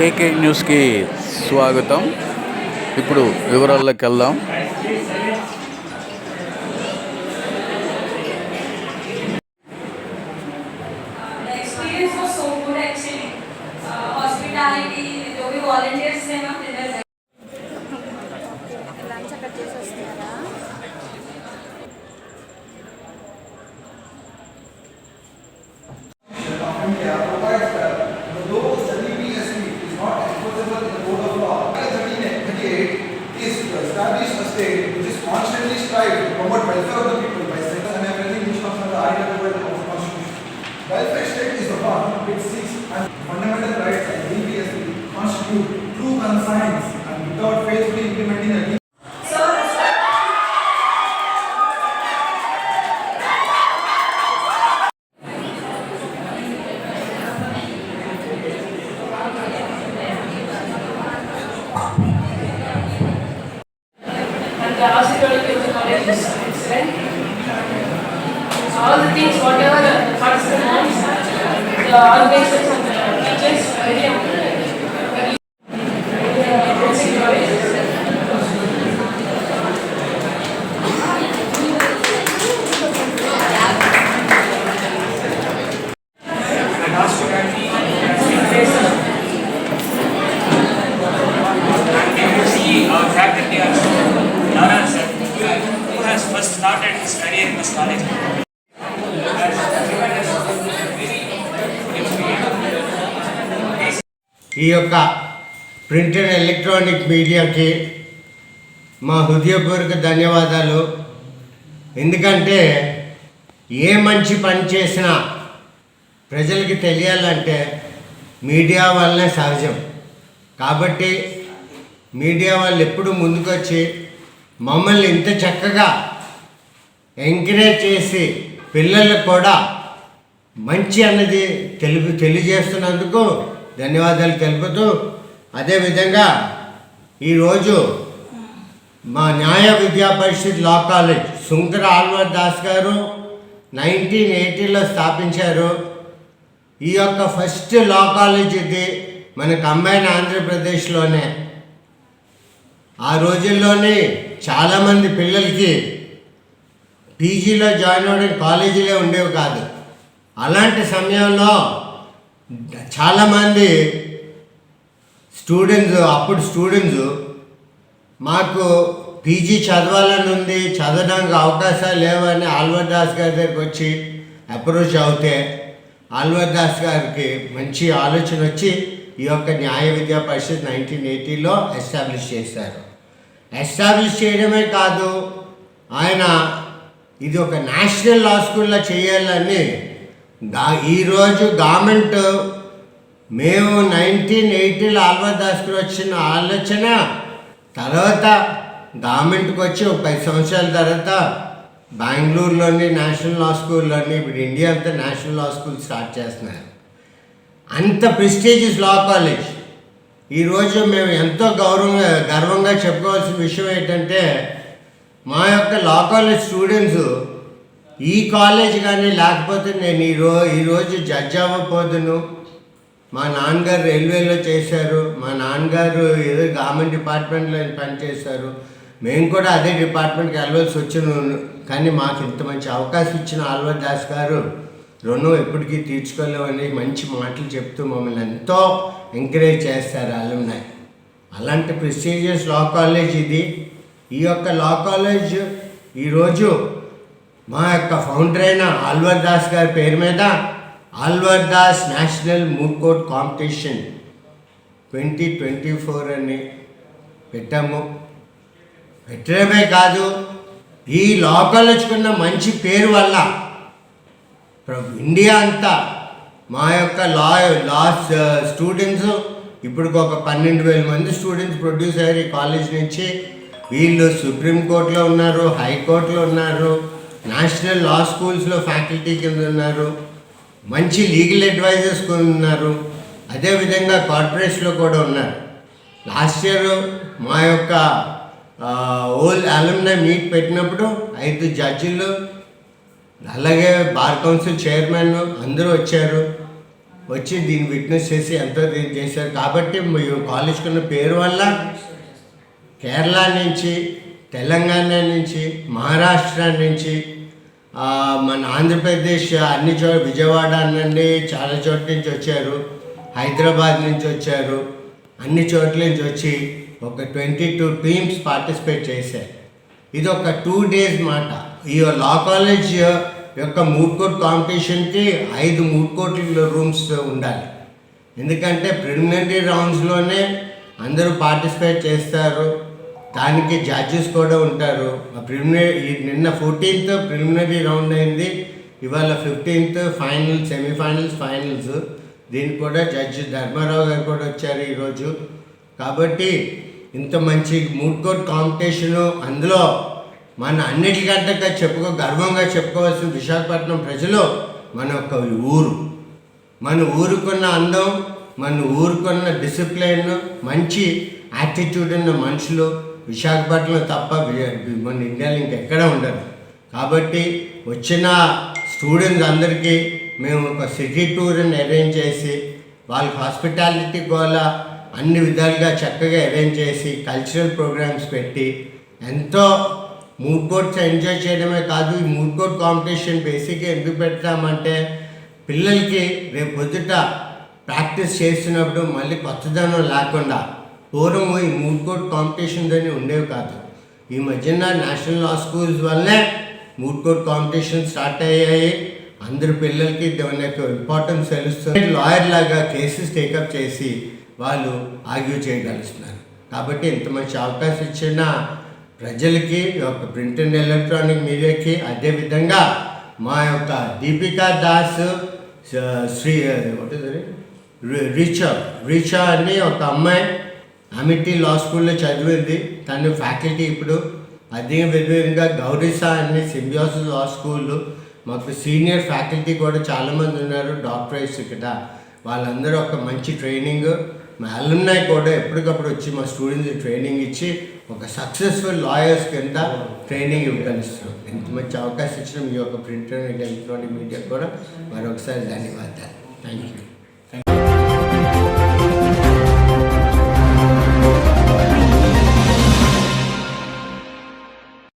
కేకే న్యూస్కి స్వాగతం. ఇప్పుడు వివరాల్లోకి వెళ్దాం. The welfare of the people by sectors and everything which comes from the article of the constitution. Welfare state is the one which seeks and fundamental rights like DPSP constitute true conscience and without faithfully implementing a and Yeah. ఈ యొక్క print and electronic మీడియాకి మా హృదయపూర్వక ధన్యవాదాలు. ఎందుకంటే ఏ మంచి పని చేసినా ప్రజలకి తెలియాలంటే మీడియా వల్లనే సహజం. కాబట్టి మీడియా వాళ్ళు ఎప్పుడు ముందుకొచ్చి మమ్మల్ని ఇంత చక్కగా ఎంకరేజ్ చేసి పిల్లలకు కూడా మంచి అన్నది తెలుపు తెలియజేస్తున్నందుకు ధన్యవాదాలు తెలుపుతూ అదేవిధంగా ఈరోజు మా Nyaya Vidya Parishad law college Sunkara Alwar Das garu nineteen ఎయిటీలో స్థాపించారు. ఈ యొక్క ఫస్ట్ లా కాలేజ్ ఇది మన కంబైన్ ఆంధ్రప్రదేశ్లోనే. ఆ రోజుల్లోనే చాలామంది పిల్లలకి పీజీలో జాయిన్ అవ్వడం కాలేజీలే ఉండేవి కాదు. అలాంటి సమయంలో చాలామంది స్టూడెంట్స్ అప్పుడు స్టూడెంట్స్ మాకు పీజీ చదవాలని ఉంది చదవడానికి అవకాశాలు లేవని ఆల్వర్ దాస్ గారి దగ్గరికి వచ్చి అప్రోచ్ అవుతే ఆల్వర్ దాస్ గారికి మంచి ఆలోచన వచ్చి ఈ యొక్క న్యాయ విద్యా పరిషత్ నైన్టీన్ ఎయిటీలో ఎస్టాబ్లిష్ చేశారు. ఎస్టాబ్లిష్ చేయడమే కాదు ఆయన ఇది ఒక నేషనల్ లా స్కూల్లో చేయాలని గా ఈరోజు గవర్నమెంట్ మేము నైన్టీన్ ఎయిటీలో ఆల్వర్ వచ్చిన ఆలోచన తర్వాత గవర్నమెంట్కి వచ్చి ఒక పది సంవత్సరాల తర్వాత బెంగళూరులోని నేషనల్ లా స్కూల్లోని ఇప్పుడు ఇండియా అంతా నేషనల్ లా స్కూల్ స్టార్ట్ చేస్తున్నారు. అంత ప్రెస్టీజియస్ లా కాలేజ్. ఈరోజు మేము ఎంతో గౌరవంగా గర్వంగా చెప్పుకోవాల్సిన విషయం ఏంటంటే మా యొక్క లా కాలేజ్ స్టూడెంట్స్ ఈ కాలేజ్ కానీ లేకపోతే నేను ఈరో ఈరోజు జడ్జ్ అవ్వకపోదును. మా నాన్నగారు రైల్వేలో చేశారు. మా నాన్నగారు ఏదో గవర్నమెంట్ డిపార్ట్మెంట్లో పనిచేశారు మేము కూడా అదే డిపార్ట్మెంట్కి వెళ్ళవలసి వచ్చిన కానీ మాకు ఇంత మంచి అవకాశం ఇచ్చిన ఆల్వర్ దాస్ గారు రుణం ఎప్పటికీ తీర్చుకోలేమని మంచి మాటలు చెప్తూ మమ్మల్ని ఎంతో ఎంకరేజ్ చేస్తారు అల్లున్నాయి అలాంటి ప్రెస్టీజియస్ లా కాలేజ్ ఇది. ఈ యొక్క లా కాలేజ్ ఈరోజు మా యొక్క ఫౌండర్ అయిన ఆల్వర్ దాస్ గారి పేరు మీద Alwar Das national moot court competition twenty twenty four అని పెట్టాము. పెట్టడమే కాదు ఈ లా మంచి పేరు వల్ల ఇండియా అంతా మా యొక్క లా లా స్టూడెంట్స్ ఇప్పుడు ఒక పన్నెండు వేల మంది స్టూడెంట్స్ ప్రొడ్యూస్ అయ్యారు ఈ కాలేజ్ నుంచి. వీళ్ళు సుప్రీంకోర్టులో ఉన్నారు హైకోర్టులో ఉన్నారు. నేషనల్ లా స్కూల్స్లో ఫ్యాకల్టీ కింద ఉన్నారు. మంచి లీగల్ అడ్వైజర్స్ ఉన్నారు. అదేవిధంగా కార్పొరేట్స్లో కూడా ఉన్నారు. లాస్ట్ ఇయర్ మా యొక్క ఓల్డ్ అలమ్నై మీట్ పెట్టినప్పుడు ఐదు జడ్జిలు అలాగే బార్ కౌన్సిల్ చైర్మన్ అందరూ వచ్చారు. వచ్చి దీన్ని విట్నెస్ చేసి ఎంతో చేశారు. కాబట్టి మీ కాలేజ్కి ఉన్న పేరు వల్ల కేరళ నుంచి తెలంగాణ నుంచి మహారాష్ట్ర నుంచి మన ఆంధ్రప్రదేశ్ అన్ని చోట్ల విజయవాడ నుండి చాలా చోట్ల నుంచి వచ్చారు. హైదరాబాద్ నుంచి వచ్చారు. అన్ని చోట్ల నుంచి వచ్చి ఒక ట్వంటీ టూ టీమ్స్ పార్టిసిపేట్ చేశారు. ఇది ఒక టూ డేస్ మాట. ఈ లా కాలేజ్ యొక్క మూడ్ కోట్ కాంపిటీషన్కి ఐదు మూడ్ కోట్ల రూమ్స్ ఉండాలి. ఎందుకంటే ప్రిలిమినరీ రౌండ్స్లోనే అందరూ పార్టిసిపేట్ చేస్తారు. దానికి జడ్జెస్ కూడా ఉంటారు. ఆ ప్రిలిమినరీ నిన్న ఫోర్టీన్త్ ప్రిలిమినరీ రౌండ్ అయింది. ఇవాళ ఫిఫ్టీన్త్ ఫైనల్ సెమీఫైనల్స్ ఫైనల్స్ దీనికి కూడా జడ్జి ధర్మారావు గారు కూడా వచ్చారు ఈరోజు. కాబట్టి ఇంత మంచి మూడ్ కోర్ట్ కాంపిటీషను అందులో మన అన్నిటికంటే చెప్పుకో గర్వంగా చెప్పుకోవాల్సిన విశాఖపట్నం ప్రజలు మన ఒక ఊరు. మన ఊరుకున్న అందం మన ఊరుకున్న డిసిప్లిన్ మంచి యాటిట్యూడ్ ఉన్న మనుషులు విశాఖపట్నం తప్ప మన ఇండియాలో ఇంకెక్కడ ఉండదు. కాబట్టి వచ్చిన స్టూడెంట్స్ అందరికీ మేము ఒక సిటీ టూర్ని అరేంజ్ చేసి వాళ్ళకి హాస్పిటాలిటీ కూడా అన్ని విధాలుగా చక్కగా అరేంజ్ చేసి కల్చరల్ ప్రోగ్రామ్స్ పెట్టి ఎంతో మూడ్ కోర్ట్స్ ఎంజాయ్ చేయడమే కాదు ఈ మూడ్ కోర్ట్ కాంపిటీషన్ బేసిక్గా ఎందుకు పెడతామంటే పిల్లలకి రేపు పొద్దుట ప్రాక్టీస్ చేస్తున్నప్పుడు మళ్ళీ కొత్తదనం లేకుండా పూర్వం ఈ మూడ్ కోర్ట్ కాంపిటీషన్స్ అని ఉండేవి కాదు. ఈ మధ్యన నేషనల్ లా స్కూల్స్ వల్లే మూడ్ కోర్ట్ కాంపిటీషన్ స్టార్ట్ అయ్యాయి. అందరు పిల్లలకి దాని యొక్క ఇంపార్టెన్స్ తెలుస్తుంది. లాయర్ లాగా కేసెస్ టేకప్ చేసి వాళ్ళు ఆర్గ్యూ చేయగలుగుతున్నారు కాబట్టి ఇంత మంచి అవకాశం ఇచ్చిన ప్రజలకి యొక్క ప్రింట్ అండ్ ఎలక్ట్రానిక్ మీడియాకి అదేవిధంగా మా యొక్క దీపికా దాస్ శ్రీ రీచా రీచా రిచా రిచా అని ఒక అమ్మాయి అమిటి లా స్కూల్లో చదివింది. తను ఫ్యాకల్టీ ఇప్పుడు అదే విధంగా గౌరీసా అనే సింబియోసిస్ లా స్కూల్ మాకు సీనియర్ ఫ్యాకల్టీ కూడా చాలామంది ఉన్నారు డాక్టరేట్స్ ఇక్కడ. వాళ్ళందరూ ఒక మంచి ట్రైనింగ్ మా అలున్నాయి కూడా ఎప్పటికప్పుడు వచ్చి మా స్టూడెంట్స్ ట్రైనింగ్ ఇచ్చి ఒక సక్సెస్ఫుల్ లాయర్స్ కింద ట్రైనింగ్ ఇవ్వగలుస్తున్నాం ఇంత మంచి అవకాశం ఇచ్చిన మీ యొక్క ప్రింట్ అండ్ ఎలక్ట్రానిక్ మీడియా కూడా మరొకసారి ధన్యవాదాలు. Thank you